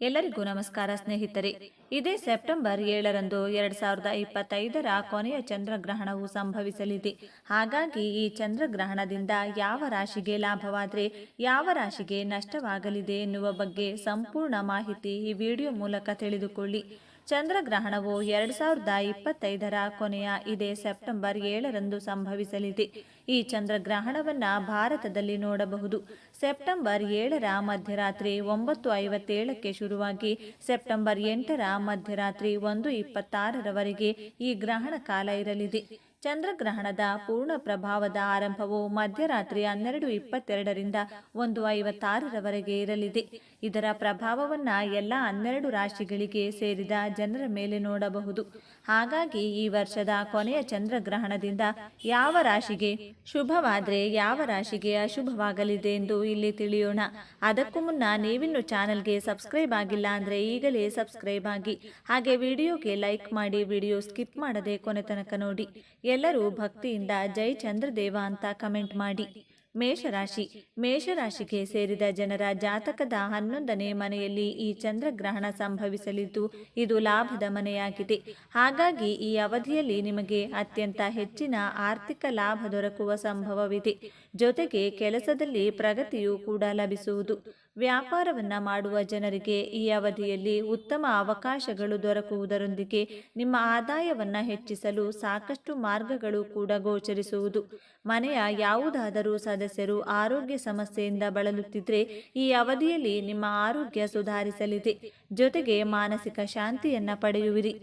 ಎಲ್ಲರಿಗೂ ನಮಸ್ಕಾರ ಸ್ನೇಹಿತರೆ. ಇದೇ ಸೆಪ್ಟೆಂಬರ್ ಏಳರಂದು ಎರಡ್ ಸಾವಿರದ ಇಪ್ಪತ್ತೈದರ ಕೊನೆಯ ಚಂದ್ರಗ್ರಹಣವು ಸಂಭವಿಸಲಿದೆ. ಹಾಗಾಗಿ ಈ ಚಂದ್ರಗ್ರಹಣದಿಂದ ಯಾವ ರಾಶಿಗೆ ಲಾಭವಾದರೆ ಯಾವ ರಾಶಿಗೆ ನಷ್ಟವಾಗಲಿದೆ ಎನ್ನುವ ಬಗ್ಗೆ ಸಂಪೂರ್ಣ ಮಾಹಿತಿ ಈ ವಿಡಿಯೋ ಮೂಲಕ ತಿಳಿದುಕೊಳ್ಳಿ. ಚಂದ್ರಗ್ರಹಣವು ಎರಡ್ ಸಾವಿರದ ಇಪ್ಪತ್ತೈದರ ಕೊನೆಯ ಇದೇ ಸೆಪ್ಟೆಂಬರ್ ಏಳರಂದು ಸಂಭವಿಸಲಿದೆ. ಈ ಚಂದ್ರಗ್ರಹಣವನ್ನು ಭಾರತದಲ್ಲಿ ನೋಡಬಹುದು. ಸೆಪ್ಟೆಂಬರ್ ಏಳರ ಮಧ್ಯರಾತ್ರಿ ಒಂಬತ್ತು ಐವತ್ತೇಳಕ್ಕೆ ಶುರುವಾಗಿ ಸೆಪ್ಟೆಂಬರ್ ಎಂಟರ ಮಧ್ಯರಾತ್ರಿ ಒಂದು ಇಪ್ಪತ್ತಾರರವರೆಗೆ ಈ ಗ್ರಹಣ ಕಾಲ ಇರಲಿದೆ. ಚಂದ್ರಗ್ರಹಣದ ಪೂರ್ಣ ಪ್ರಭಾವದ ಆರಂಭವು ಮಧ್ಯರಾತ್ರಿ ಹನ್ನೆರಡು ಇಪ್ಪತ್ತೆರಡರಿಂದ ಒಂದು ಐವತ್ತಾರರವರೆಗೆ ಇರಲಿದೆ. ಇದರ ಪ್ರಭಾವವನ್ನು ಎಲ್ಲ ಹನ್ನೆರಡು ರಾಶಿಗಳಿಗೆ ಸೇರಿದ ಜನರ ಮೇಲೆ ನೋಡಬಹುದು. ಹಾಗಾಗಿ ಈ ವರ್ಷದ ಕೊನೆಯ ಚಂದ್ರಗ್ರಹಣದಿಂದ ಯಾವ ರಾಶಿಗೆ ಶುಭವಾದರೆ ಯಾವ ರಾಶಿಗೆ ಅಶುಭವಾಗಲಿದೆ ಎಂದು ಇಲ್ಲಿ ತಿಳಿಯೋಣ. ಅದಕ್ಕೂ ಮುನ್ನ ನೀವಿನ್ನು ಚಾನಲ್ಗೆ ಸಬ್ಸ್ಕ್ರೈಬ್ ಆಗಿಲ್ಲ ಅಂದ್ರೆ ಈಗಲೇ ಸಬ್ಸ್ಕ್ರೈಬ್ ಆಗಿ. ಹಾಗೆ ವಿಡಿಯೋಗೆ ಲೈಕ್ ಮಾಡಿ ವಿಡಿಯೋ ಸ್ಕಿಪ್ ಮಾಡದೆ ಕೊನೆ ತನಕ ನೋಡಿ. ಎಲ್ಲರೂ ಭಕ್ತಿಯಿಂದ ಜೈ ಚಂದ್ರದೇವ ಅಂತ ಕಮೆಂಟ್ ಮಾಡಿ. ಮೇಷರಾಶಿ. ಮೇಷರಾಶಿಗೆ ಸೇರಿದ ಜನರ ಜಾತಕದ ಹನ್ನೊಂದನೇ ಮನೆಯಲ್ಲಿ ಈ ಚಂದ್ರಗ್ರಹಣ ಸಂಭವಿಸಲಿದ್ದು, ಇದು ಲಾಭದ ಮನೆಯಾಗಿದೆ. ಹಾಗಾಗಿ ಈ ಅವಧಿಯಲ್ಲಿ ನಿಮಗೆ ಅತ್ಯಂತ ಹೆಚ್ಚಿನ ಆರ್ಥಿಕ ಲಾಭ ದೊರಕುವ ಸಂಭವವಿದೆ. ಜೊತೆಗೆ ಕೆಲಸದಲ್ಲಿ ಪ್ರಗತಿಯೂ ಕೂಡ ಲಭಿಸುವುದು. ವ್ಯಾಪಾರವನ್ನ ಮಾಡುವ ಜನರಿಗೆ ಈ ಅವಧಿಯಲ್ಲಿ ಉತ್ತಮ ಅವಕಾಶಗಳು ದೊರಕುವುದರೊಂದಿಗೆ ನಿಮ್ಮ ಆದಾಯವನ್ನ ಹೆಚ್ಚಿಸಲು ಸಾಕಷ್ಟು ಮಾರ್ಗಗಳು ಕೂಡ ಗೋಚರಿಸುವುದು. ಮನೆಯ ಯಾವುದಾದರೂ ಸದಸ್ಯರು ಆರೋಗ್ಯ ಸಮಸ್ಯೆಯಿಂದ ಬಳಲುತ್ತಿದ್ದರೆ ಈ ಅವಧಿಯಲ್ಲಿ ನಿಮ್ಮ ಆರೋಗ್ಯ ಸುಧಾರಿಸಲಿದೆ. ಜೊತೆಗೆ ಮಾನಸಿಕ ಶಾಂತಿಯನ್ನ ಪಡೆಯುವಿರಿ.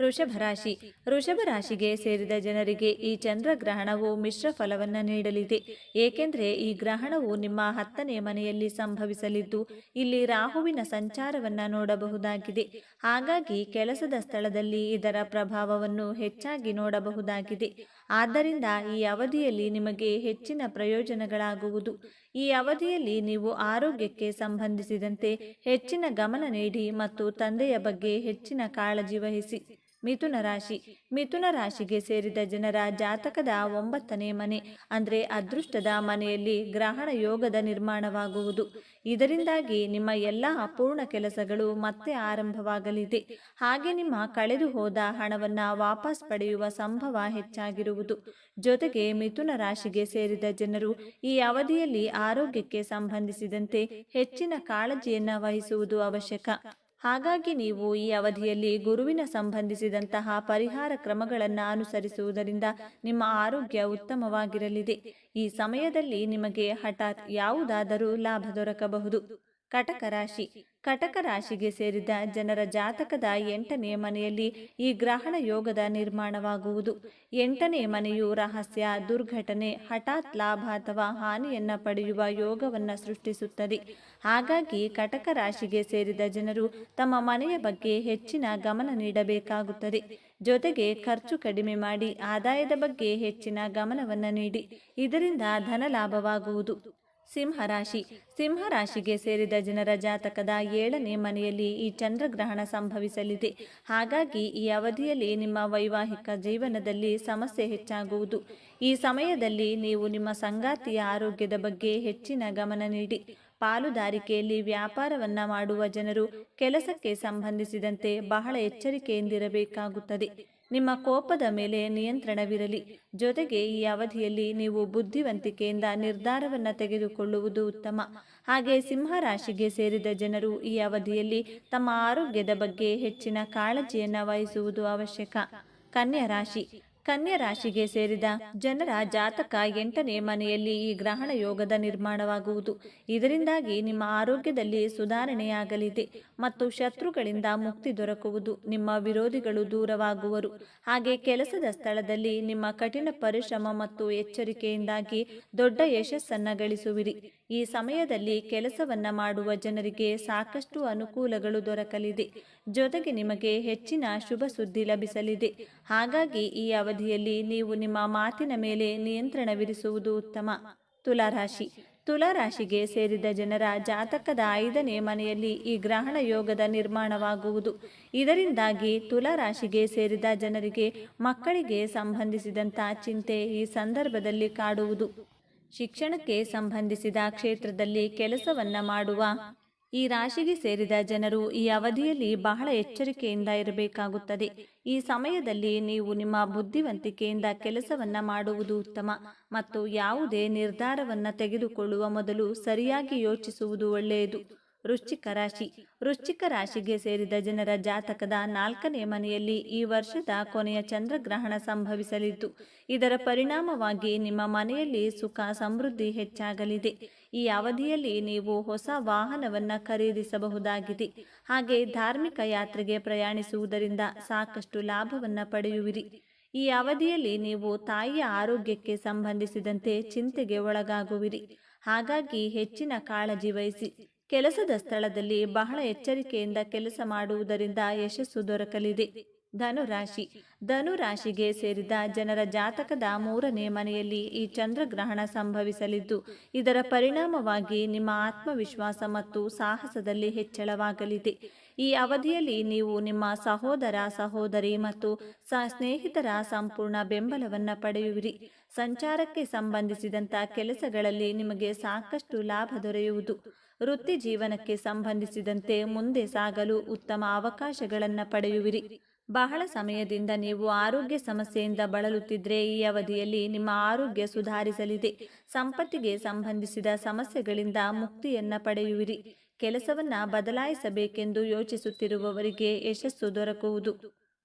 ವೃಷಭ ರಾಶಿ ವೃಷಭ ರಾಶಿಗೆ ಸೇರಿದ ಜನರಿಗೆ ಈ ಚಂದ್ರಗ್ರಹಣವು ಮಿಶ್ರ ಫಲವನ್ನ ನೀಡಲಿದೆ. ಏಕೆಂದರೆ ಈ ಗ್ರಹಣವು ನಿಮ್ಮ ಹತ್ತನೇ ಮನೆಯಲ್ಲಿ ಸಂಭವಿಸಲಿದ್ದು, ಇಲ್ಲಿ ರಾಹುವಿನ ಸಂಚಾರವನ್ನ ನೋಡಬಹುದಾಗಿದೆ. ಹಾಗಾಗಿ ಕೆಲಸದ ಸ್ಥಳದಲ್ಲಿ ಇದರ ಪ್ರಭಾವವನ್ನು ಹೆಚ್ಚಾಗಿ ನೋಡಬಹುದಾಗಿದೆ. ಆದ್ದರಿಂದ ಈ ಅವಧಿಯಲ್ಲಿ ನಿಮಗೆ ಹೆಚ್ಚಿನ ಪ್ರಯೋಜನಗಳಾಗುವುದು. ಈ ಅವಧಿಯಲ್ಲಿ ನೀವು ಆರೋಗ್ಯಕ್ಕೆ ಸಂಬಂಧಿಸಿದಂತೆ ಹೆಚ್ಚಿನ ಗಮನ ನೀಡಿ ಮತ್ತು ತಂದೆಯ ಬಗ್ಗೆ ಹೆಚ್ಚಿನ ಕಾಳಜಿ ವಹಿಸಿ. ಮಿಥುನ ರಾಶಿ. ಮಿಥುನ ರಾಶಿಗೆ ಸೇರಿದ ಜನರ ಜಾತಕದ ಒಂಬತ್ತನೇ ಮನೆ, ಅಂದರೆ ಅದೃಷ್ಟದ ಮನೆಯಲ್ಲಿ ಗ್ರಹಣ ಯೋಗದ ನಿರ್ಮಾಣವಾಗುವುದು. ಇದರಿಂದಾಗಿ ನಿಮ್ಮ ಎಲ್ಲ ಅಪೂರ್ಣ ಕೆಲಸಗಳು ಮತ್ತೆ ಆರಂಭವಾಗಲಿದೆ. ಹಾಗೆ ನಿಮ್ಮ ಕಳೆದು ಹೋದ ಹಣವನ್ನು ವಾಪಸ್ ಪಡೆಯುವ ಸಂಭವ ಹೆಚ್ಚಾಗಿರುವುದು. ಜೊತೆಗೆ ಮಿಥುನ ರಾಶಿಗೆ ಸೇರಿದ ಜನರು ಈ ಅವಧಿಯಲ್ಲಿ ಆರೋಗ್ಯಕ್ಕೆ ಸಂಬಂಧಿಸಿದಂತೆ ಹೆಚ್ಚಿನ ಕಾಳಜಿಯನ್ನು ವಹಿಸುವುದು ಅವಶ್ಯಕ. ಹಾಗಾಗಿ ನೀವು ಈ ಅವಧಿಯಲ್ಲಿ ಗುರುವಿನ ಸಂಬಂಧಿಸಿದಂತಹ ಪರಿಹಾರ ಕ್ರಮಗಳನ್ನು ಅನುಸರಿಸುವುದರಿಂದ ನಿಮ್ಮ ಆರೋಗ್ಯ ಉತ್ತಮವಾಗಿರಲಿದೆ. ಈ ಸಮಯದಲ್ಲಿ ನಿಮಗೆ ಹಠಾತ್ ಯಾವುದಾದರೂ ಲಾಭ ದೊರಕಬಹುದು. ಕಟಕ ರಾಶಿ. ಕಟಕ ರಾಶಿಗೆ ಸೇರಿದ ಜನರ ಜಾತಕದ ಎಂಟನೇ ಮನೆಯಲ್ಲಿ ಈ ಗ್ರಹಣ ಯೋಗದ ನಿರ್ಮಾಣವಾಗುವುದು. ಎಂಟನೇ ಮನೆಯು ರಹಸ್ಯ, ದುರ್ಘಟನೆ, ಹಠಾತ್ ಲಾಭ ಅಥವಾ ಹಾನಿಯನ್ನ ಪಡೆಯುವ ಯೋಗವನ್ನು ಸೃಷ್ಟಿಸುತ್ತದೆ. ಹಾಗಾಗಿ ಕಟಕ ರಾಶಿಗೆ ಸೇರಿದ ಜನರು ತಮ್ಮ ಮನೆಯ ಬಗ್ಗೆ ಹೆಚ್ಚಿನ ಗಮನ ನೀಡಬೇಕಾಗುತ್ತದೆ. ಜೊತೆಗೆ ಖರ್ಚು ಕಡಿಮೆ ಮಾಡಿ ಆದಾಯದ ಬಗ್ಗೆ ಹೆಚ್ಚಿನ ಗಮನವನ್ನು ನೀಡಿ. ಇದರಿಂದ ಧನ ಲಾಭವಾಗುವುದು. ಸಿಂಹರಾಶಿ. ಸಿಂಹರಾಶಿಗೆ ಸೇರಿದ ಜನರ ಜಾತಕದ ಏಳನೇ ಮನೆಯಲ್ಲಿ ಈ ಚಂದ್ರಗ್ರಹಣ ಸಂಭವಿಸಲಿದೆ. ಹಾಗಾಗಿ ಈ ಅವಧಿಯಲ್ಲಿ ನಿಮ್ಮ ವೈವಾಹಿಕ ಜೀವನದಲ್ಲಿ ಸಮಸ್ಯೆ ಹೆಚ್ಚಾಗುವುದು. ಈ ಸಮಯದಲ್ಲಿ ನೀವು ನಿಮ್ಮ ಸಂಗಾತಿಯ ಆರೋಗ್ಯದ ಬಗ್ಗೆ ಹೆಚ್ಚಿನ ಗಮನ ನೀಡಿ. ಪಾಲುದಾರಿಕೆಯಲ್ಲಿ ವ್ಯಾಪಾರವನ್ನ ಮಾಡುವ ಜನರು ಕೆಲಸಕ್ಕೆ ಸಂಬಂಧಿಸಿದಂತೆ ಬಹಳ ಎಚ್ಚರಿಕೆಯಿಂದಿರಬೇಕಾಗುತ್ತದೆ. ನಿಮ್ಮ ಕೋಪದ ಮೇಲೆ ನಿಯಂತ್ರಣವಿರಲಿ. ಜೊತೆಗೆ ಈ ಅವಧಿಯಲ್ಲಿ ನೀವು ಬುದ್ಧಿವಂತಿಕೆಯಿಂದ ನಿರ್ಧಾರವನ್ನು ತೆಗೆದುಕೊಳ್ಳುವುದು ಉತ್ತಮ. ಹಾಗೆ ಸಿಂಹರಾಶಿಗೆ ಸೇರಿದ ಜನರು ಈ ಅವಧಿಯಲ್ಲಿ ತಮ್ಮ ಆರೋಗ್ಯದ ಬಗ್ಗೆ ಹೆಚ್ಚಿನ ಕಾಳಜಿಯನ್ನು ವಹಿಸುವುದು ಅವಶ್ಯಕ. ಕನ್ಯಾ ರಾಶಿ. ಕನ್ಯಾ ರಾಶಿಗೆ ಸೇರಿದ ಜನರ ಜಾತಕ ಎಂಟನೇ ಮನೆಯಲ್ಲಿ ಈ ಗ್ರಹಣ ಯೋಗದ ನಿರ್ಮಾಣವಾಗುವುದು. ಇದರಿಂದಾಗಿ ನಿಮ್ಮ ಆರೋಗ್ಯದಲ್ಲಿ ಸುಧಾರಣೆಯಾಗಲಿದೆ ಮತ್ತು ಶತ್ರುಗಳಿಂದ ಮುಕ್ತಿ ದೊರಕುವುದು ನಿಮ್ಮ ವಿರೋಧಿಗಳು ದೂರವಾಗುವರು. ಹಾಗೆ ಕೆಲಸದ ಸ್ಥಳದಲ್ಲಿ ನಿಮ್ಮ ಕಠಿಣ ಪರಿಶ್ರಮ ಮತ್ತು ಎಚ್ಚರಿಕೆಯಿಂದಾಗಿ ದೊಡ್ಡ ಯಶಸ್ಸನ್ನ ಗಳಿಸುವಿರಿ. ಈ ಸಮಯದಲ್ಲಿ ಕೆಲಸವನ್ನ ಮಾಡುವ ಜನರಿಗೆ ಸಾಕಷ್ಟು ಅನುಕೂಲಗಳು ದೊರಕಲಿದೆ. ಜೊತೆಗೆ ನಿಮಗೆ ಹೆಚ್ಚಿನ ಶುಭ ಸುದ್ದಿ ಲಭಿಸಲಿದೆ. ಹಾಗಾಗಿ ಈ ಅವಧಿಯಲ್ಲಿ ನೀವು ನಿಮ್ಮ ಮಾತಿನ ಮೇಲೆ ನಿಯಂತ್ರಣವಿರಿಸುವುದು ಉತ್ತಮ. ತುಲಾರಾಶಿ. ತುಲಾರಾಶಿಗೆ ಸೇರಿದ ಜನರ ಜಾತಕದ ಐದನೇ ಮನೆಯಲ್ಲಿ ಈ ಗ್ರಹಣ ಯೋಗದ ನಿರ್ಮಾಣವಾಗುವುದು. ಇದರಿಂದಾಗಿ ತುಲಾರಾಶಿಗೆ ಸೇರಿದ ಜನರಿಗೆ ಮಕ್ಕಳಿಗೆ ಸಂಬಂಧಿಸಿದಂಥ ಚಿಂತೆ ಈ ಸಂದರ್ಭದಲ್ಲಿ ಕಾಡುವುದು. ಶಿಕ್ಷಣಕ್ಕೆ ಸಂಬಂಧಿಸಿದ ಕ್ಷೇತ್ರದಲ್ಲಿ ಕೆಲಸವನ್ನ ಮಾಡುವ ಈ ರಾಶಿಗೆ ಸೇರಿದ ಜನರು ಈ ಅವಧಿಯಲ್ಲಿ ಬಹಳ ಎಚ್ಚರಿಕೆಯಿಂದ ಇರಬೇಕಾಗುತ್ತದೆ. ಈ ಸಮಯದಲ್ಲಿ ನೀವು ನಿಮ್ಮ ಬುದ್ಧಿವಂತಿಕೆಯಿಂದ ಕೆಲಸವನ್ನ ಮಾಡುವುದು ಉತ್ತಮ ಮತ್ತು ಯಾವುದೇ ನಿರ್ಧಾರವನ್ನ ತೆಗೆದುಕೊಳ್ಳುವ ಮೊದಲು ಸರಿಯಾಗಿ ಯೋಚಿಸುವುದು ಒಳ್ಳೆಯದು. ವೃಶ್ಚಿಕ ರಾಶಿ. ವೃಶ್ಚಿಕ ರಾಶಿಗೆ ಸೇರಿದ ಜನರ ಜಾತಕದ ನಾಲ್ಕನೇ ಮನೆಯಲ್ಲಿ ಈ ವರ್ಷದ ಕೊನೆಯ ಚಂದ್ರಗ್ರಹಣ ಸಂಭವಿಸಲಿದ್ದು, ಇದರ ಪರಿಣಾಮವಾಗಿ ನಿಮ್ಮ ಮನೆಯಲ್ಲಿ ಸುಖ, ಸಮೃದ್ಧಿ ಹೆಚ್ಚಾಗಲಿದೆ. ಈ ಅವಧಿಯಲ್ಲಿ ನೀವು ಹೊಸ ವಾಹನವನ್ನು ಖರೀದಿಸಬಹುದಾಗಿದೆ. ಹಾಗೆ ಧಾರ್ಮಿಕ ಯಾತ್ರೆಗೆ ಪ್ರಯಾಣಿಸುವುದರಿಂದ ಸಾಕಷ್ಟು ಲಾಭವನ್ನು ಪಡೆಯುವಿರಿ. ಈ ಅವಧಿಯಲ್ಲಿ ನೀವು ತಾಯಿಯ ಆರೋಗ್ಯಕ್ಕೆ ಸಂಬಂಧಿಸಿದಂತೆ ಚಿಂತೆಗೆ ಒಳಗಾಗುವಿರಿ. ಹಾಗಾಗಿ ಹೆಚ್ಚಿನ ಕಾಳಜಿ ವಹಿಸಿ. ಕೆಲಸದ ಸ್ಥಳದಲ್ಲಿ ಬಹಳ ಎಚ್ಚರಿಕೆಯಿಂದ ಕೆಲಸ ಮಾಡುವುದರಿಂದ ಯಶಸ್ಸು ದೊರಕಲಿದೆ. ಧನುರಾಶಿ. ಧನುರಾಶಿಗೆ ಸೇರಿದ ಜನರ ಜಾತಕದ ಮೂರನೇ ಮನೆಯಲ್ಲಿ ಈ ಚಂದ್ರಗ್ರಹಣ ಸಂಭವಿಸಲಿದ್ದು, ಇದರ ಪರಿಣಾಮವಾಗಿ ನಿಮ್ಮ ಆತ್ಮವಿಶ್ವಾಸ ಮತ್ತು ಸಾಹಸದಲ್ಲಿ ಹೆಚ್ಚಳವಾಗಲಿದೆ. ಈ ಅವಧಿಯಲ್ಲಿ ನೀವು ನಿಮ್ಮ ಸಹೋದರ, ಸಹೋದರಿ ಮತ್ತು ಸ್ನೇಹಿತರ ಸಂಪೂರ್ಣ ಬೆಂಬಲವನ್ನು ಪಡೆಯುವಿರಿ. ಸಂಚಾರಕ್ಕೆ ಸಂಬಂಧಿಸಿದಂಥ ಕೆಲಸಗಳಲ್ಲಿ ನಿಮಗೆ ಸಾಕಷ್ಟು ಲಾಭ ದೊರೆಯುವುದು. ವೃತ್ತಿ ಜೀವನಕ್ಕೆ ಸಂಬಂಧಿಸಿದಂತೆ ಮುಂದೆ ಸಾಗಲು ಉತ್ತಮ ಅವಕಾಶಗಳನ್ನು ಪಡೆಯುವಿರಿ. ಬಹಳ ಸಮಯದಿಂದ ನೀವು ಆರೋಗ್ಯ ಸಮಸ್ಯೆಯಿಂದ ಬಳಲುತ್ತಿದ್ದರೆ ಈ ಅವಧಿಯಲ್ಲಿ ನಿಮ್ಮ ಆರೋಗ್ಯ ಸುಧಾರಿಸಲಿದೆ. ಸಂಪತ್ತಿಗೆ ಸಂಬಂಧಿಸಿದ ಸಮಸ್ಯೆಗಳಿಂದ ಮುಕ್ತಿಯನ್ನು ಪಡೆಯುವಿರಿ. ಕೆಲಸವನ್ನ ಬದಲಾಯಿಸಬೇಕೆಂದು ಯೋಚಿಸುತ್ತಿರುವವರಿಗೆ ಯಶಸ್ಸು ದೊರಕುವುದು.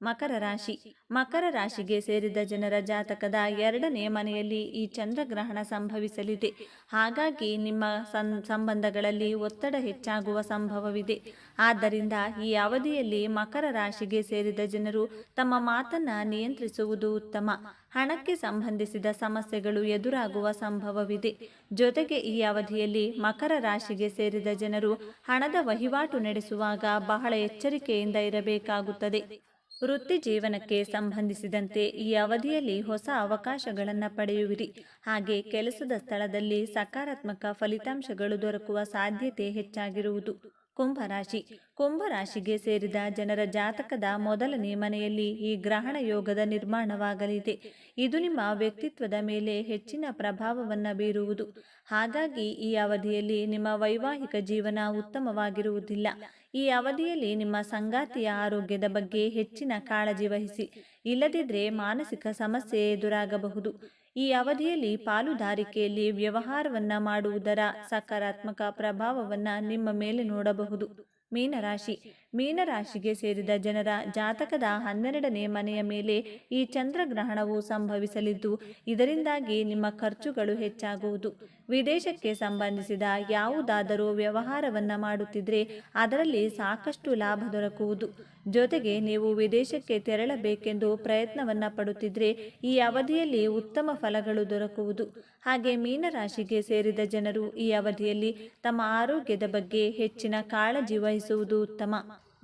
ಮಕರ ರಾಶಿ. ಮಕರ ರಾಶಿಗೆ ಸೇರಿದ ಜನರ ಜಾತಕದ ಎರಡನೇ ಮನೆಯಲ್ಲಿ ಈ ಚಂದ್ರಗ್ರಹಣ ಸಂಭವಿಸಲಿದೆ. ಹಾಗಾಗಿ ನಿಮ್ಮ ಸಂ ಸಂಬಂಧಗಳಲ್ಲಿ ಒತ್ತಡ ಹೆಚ್ಚಾಗುವ ಸಂಭವವಿದೆ. ಆದ್ದರಿಂದ ಈ ಅವಧಿಯಲ್ಲಿ ಮಕರ ರಾಶಿಗೆ ಸೇರಿದ ಜನರು ತಮ್ಮ ಮಾತನ್ನ ನಿಯಂತ್ರಿಸುವುದು ಉತ್ತಮ. ಹಣಕ್ಕೆ ಸಂಬಂಧಿಸಿದ ಸಮಸ್ಯೆಗಳು ಎದುರಾಗುವ ಸಂಭವವಿದೆ. ಜೊತೆಗೆ ಈ ಅವಧಿಯಲ್ಲಿ ಮಕರ ರಾಶಿಗೆ ಸೇರಿದ ಜನರು ಹಣದ ವಹಿವಾಟು ನಡೆಸುವಾಗ ಬಹಳ ಎಚ್ಚರಿಕೆಯಿಂದ ಇರಬೇಕಾಗುತ್ತದೆ. ವೃತ್ತಿ ಜೀವನಕ್ಕೆ ಸಂಬಂಧಿಸಿದಂತೆ ಈ ಅವಧಿಯಲ್ಲಿ ಹೊಸ ಅವಕಾಶಗಳನ್ನು ಪಡೆಯುವಿರಿ. ಹಾಗೆ ಕೆಲಸದ ಸ್ಥಳದಲ್ಲಿ ಸಕಾರಾತ್ಮಕ ಫಲಿತಾಂಶಗಳು ದೊರಕುವ ಸಾಧ್ಯತೆ ಹೆಚ್ಚಾಗಿರುವುದು. ಕುಂಭರಾಶಿ ಕುಂಭರಾಶಿಗೆ ಸೇರಿದ ಜನರ ಜಾತಕದ ಮೊದಲನೇ ಮನೆಯಲ್ಲಿ ಈ ಗ್ರಹಣ ಯೋಗದ ನಿರ್ಮಾಣವಾಗಲಿದೆ. ಇದು ನಿಮ್ಮ ವ್ಯಕ್ತಿತ್ವದ ಮೇಲೆ ಹೆಚ್ಚಿನ ಪ್ರಭಾವವನ್ನು ಬೀರುವುದು. ಹಾಗಾಗಿ ಈ ಅವಧಿಯಲ್ಲಿ ನಿಮ್ಮ ವೈವಾಹಿಕ ಜೀವನ ಉತ್ತಮವಾಗಿರುವುದಿಲ್ಲ. ಈ ಅವಧಿಯಲ್ಲಿ ನಿಮ್ಮ ಸಂಗಾತಿಯ ಆರೋಗ್ಯದ ಬಗ್ಗೆ ಹೆಚ್ಚಿನ ಕಾಳಜಿ ವಹಿಸಿ. ಇಲ್ಲದಿದ್ದರೆ ಮಾನಸಿಕ ಸಮಸ್ಯೆ ಎದುರಾಗಬಹುದು. ಈ ಅವಧಿಯಲ್ಲಿ ಪಾಲುದಾರಿಕೆಯಲ್ಲಿ ವ್ಯವಹಾರವನ್ನ ಮಾಡುವುದರ ಸಕಾರಾತ್ಮಕ ಪ್ರಭಾವವನ್ನ ನಿಮ್ಮ ಮೇಲೆ ನೋಡಬಹುದು. ಮೀನರಾಶಿ. ಮೀನರಾಶಿಗೆ ಸೇರಿದ ಜನರ ಜಾತಕದ ಹನ್ನೆರಡನೇ ಮನೆಯ ಮೇಲೆ ಈ ಚಂದ್ರಗ್ರಹಣವು ಸಂಭವಿಸಲಿದ್ದು, ಇದರಿಂದಾಗಿ ನಿಮ್ಮ ಖರ್ಚುಗಳು ಹೆಚ್ಚಾಗುವುದು. ವಿದೇಶಕ್ಕೆ ಸಂಬಂಧಿಸಿದ ಯಾವುದಾದರೂ ವ್ಯವಹಾರವನ್ನ ಮಾಡುತ್ತಿದ್ದರೆ ಅದರಲ್ಲಿ ಸಾಕಷ್ಟು ಲಾಭ ದೊರಕುವುದು. ಜೊತೆಗೆ ನೀವು ವಿದೇಶಕ್ಕೆ ತೆರಳಬೇಕೆಂದು ಪ್ರಯತ್ನವನ್ನು ಪಡುತ್ತಿದ್ದರೆ ಈ ಅವಧಿಯಲ್ಲಿ ಉತ್ತಮ ಫಲಗಳು ದೊರಕುವುದು. ಹಾಗೆ ಮೀನರಾಶಿಗೆ ಸೇರಿದ ಜನರು ಈ ಅವಧಿಯಲ್ಲಿ ತಮ್ಮ ಆರೋಗ್ಯದ ಬಗ್ಗೆ ಹೆಚ್ಚಿನ ಕಾಳಜಿ ವಹಿಸುವುದು ಉತ್ತಮ.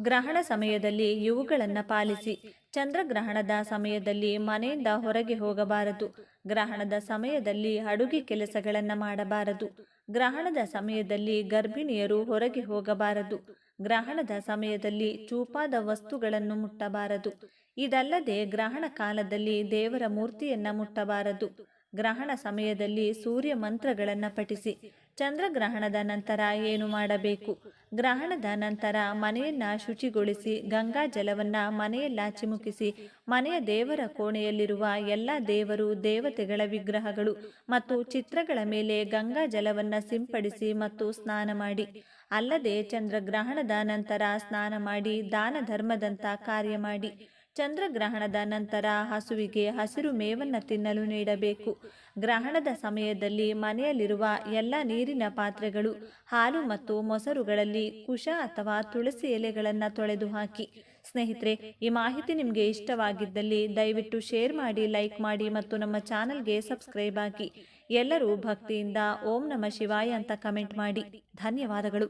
ಗ್ರಹಣ ಸಮಯದಲ್ಲಿ ಇವುಗಳನ್ನು ಪಾಲಿಸಿ. ಚಂದ್ರಗ್ರಹಣದ ಸಮಯದಲ್ಲಿ ಮನೆಯಿಂದ ಹೊರಗೆ ಹೋಗಬಾರದು. ಗ್ರಹಣದ ಸಮಯದಲ್ಲಿ ಅಡುಗೆ ಕೆಲಸಗಳನ್ನು ಮಾಡಬಾರದು. ಗ್ರಹಣದ ಸಮಯದಲ್ಲಿ ಗರ್ಭಿಣಿಯರು ಹೊರಗೆ ಹೋಗಬಾರದು. ಗ್ರಹಣದ ಸಮಯದಲ್ಲಿ ಚೂಪಾದ ವಸ್ತುಗಳನ್ನು ಮುಟ್ಟಬಾರದು. ಇದಲ್ಲದೆ ಗ್ರಹಣ ಕಾಲದಲ್ಲಿ ದೇವರ ಮೂರ್ತಿಯನ್ನು ಮುಟ್ಟಬಾರದು. ಗ್ರಹಣ ಸಮಯದಲ್ಲಿ ಸೂರ್ಯ ಮಂತ್ರಗಳನ್ನು ಪಠಿಸಿ. ಚಂದ್ರಗ್ರಹಣದ ನಂತರ ಏನು ಮಾಡಬೇಕು? ಗ್ರಹಣದ ನಂತರ ಮನೆಯನ್ನ ಶುಚಿಗೊಳಿಸಿ, ಗಂಗಾ ಜಲವನ್ನ ಮನೆಯೆಲ್ಲ ಚಿಮುಕಿಸಿ, ಮನೆಯ ದೇವರ ಕೋಣೆಯಲ್ಲಿರುವ ಎಲ್ಲ ದೇವರು, ದೇವತೆಗಳ ವಿಗ್ರಹಗಳು ಮತ್ತು ಚಿತ್ರಗಳ ಮೇಲೆ ಗಂಗಾ ಜಲವನ್ನ ಸಿಂಪಡಿಸಿ ಮತ್ತು ಸ್ನಾನ ಮಾಡಿ. ಅಲ್ಲದೆ ಚಂದ್ರಗ್ರಹಣದ ನಂತರ ಸ್ನಾನ ಮಾಡಿ ದಾನ ಧರ್ಮದಂತ ಕಾರ್ಯ ಮಾಡಿ. ಚಂದ್ರಗ್ರಹಣದ ನಂತರ ಹಸುವಿಗೆ ಹಸಿರು ಮೇವನ್ನು ತಿನ್ನಲು ನೀಡಬೇಕು. ಗ್ರಹಣದ ಸಮಯದಲ್ಲಿ ಮನೆಯಲ್ಲಿರುವ ಎಲ್ಲ ನೀರಿನ ಪಾತ್ರೆಗಳು, ಹಾಲು ಮತ್ತು ಮೊಸರುಗಳಲ್ಲಿ ಕುಶ ಅಥವಾ ತುಳಸಿ ಎಲೆಗಳನ್ನು ತೊಳೆದು ಹಾಕಿ. ಸ್ನೇಹಿತರೆ, ಈ ಮಾಹಿತಿ ನಿಮಗೆ ಇಷ್ಟವಾಗಿದ್ದಲ್ಲಿ ದಯವಿಟ್ಟು ಶೇರ್ ಮಾಡಿ, ಲೈಕ್ ಮಾಡಿ ಮತ್ತು ನಮ್ಮ ಚಾನಲ್ಗೆ ಸಬ್ಸ್ಕ್ರೈಬ್ ಆಗಿ. ಎಲ್ಲರೂ ಭಕ್ತಿಯಿಂದ ಓಂ ನಮ ಶಿವಾಯ ಅಂತ ಕಮೆಂಟ್ ಮಾಡಿ. ಧನ್ಯವಾದಗಳು.